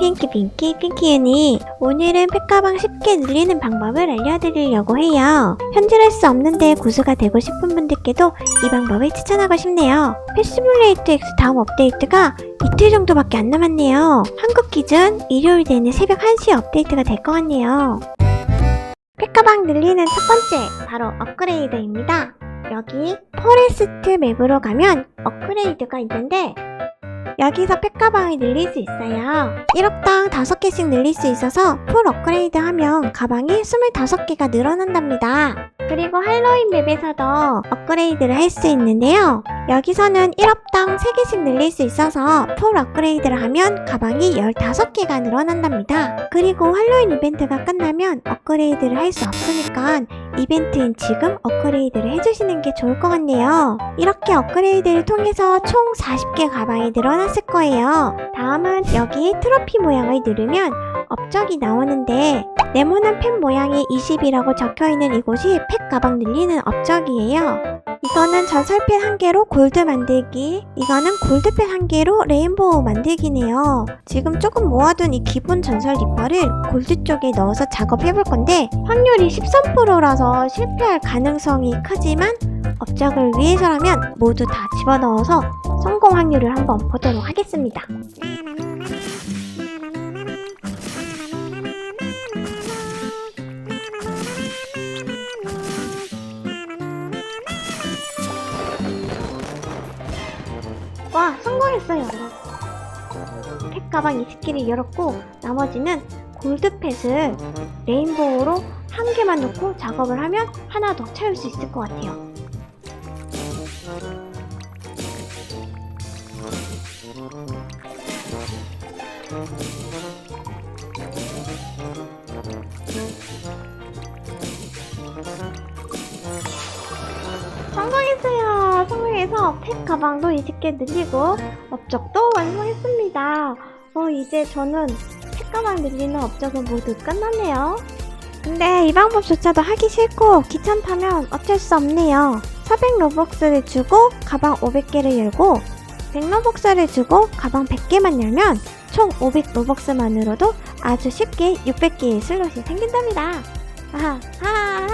핑키 핑키 핑키윤이 오늘은 팩가방 쉽게 늘리는 방법을 알려드리려고 해요. 현질할 수 없는데 고수가 되고 싶은 분들께도 이 방법을 추천하고 싶네요. 패시뮬레이트 X 다음 업데이트가 이틀 정도밖에 안 남았네요. 한국 기준 일요일 되는 새벽 1시에 업데이트가 될 것 같네요. 팩가방 늘리는 첫 번째 바로 업그레이드입니다. 여기 포레스트 맵으로 가면 업그레이드가 있는데 여기서 팩가방을 늘릴 수 있어요. 1억당 5개씩 늘릴 수 있어서 풀 업그레이드 하면 가방이 25개가 늘어난답니다. 그리고 할로윈 맵에서도 업그레이드를 할 수 있는데요. 여기서는 1억당 3개씩 늘릴 수 있어서 풀 업그레이드를 하면 가방이 15개가 늘어난답니다. 그리고 할로윈 이벤트가 끝나면 업그레이드를 할 수 없으니까 이벤트인 지금 업그레이드를 해주시는 게 좋을 것 같네요. 이렇게 업그레이드를 통해서 총 40개 가방이 늘어났을 거예요. 다음은 여기 트로피 모양을 누르면 업적이 나오는데 네모난 펜 모양이 20이라고 적혀있는 이곳이 팩 가방 늘리는 업적이에요. 이거는 전설펜 한 개로 골드 만들기 이거는 골드펜 한 개로 레인보우 만들기네요 지금 조금 모아둔 이 기본 전설 리퍼를 골드 쪽에 넣어서 작업해 볼 건데 확률이 13%라서 실패할 가능성이 크지만 업적을 위해서라면 모두 다 집어넣어서 성공 확률을 한번 보도록 하겠습니다 와 성공했어요 펫 가방 20개를 열었고 나머지는 골드펫을 레인보우로 한 개만 넣고 작업을 하면 하나 더 채울 수 있을 것 같아요 성공했어요. 성공해서 펫 가방도 20개 늘리고 업적도 완성했습니다. 어, 이제 저는 펫 가방 늘리는 업적은 모두 끝났네요. 근데 이 방법조차도 하기 싫고 귀찮다면 어쩔 수 없네요. 400 로벅스를 주고 가방 500개를 열고 100 로벅스를 주고 가방 100개만 열면 총 500 로벅스만으로도 아주 쉽게 600개의 슬롯이 생긴답니다. 아하, 아하.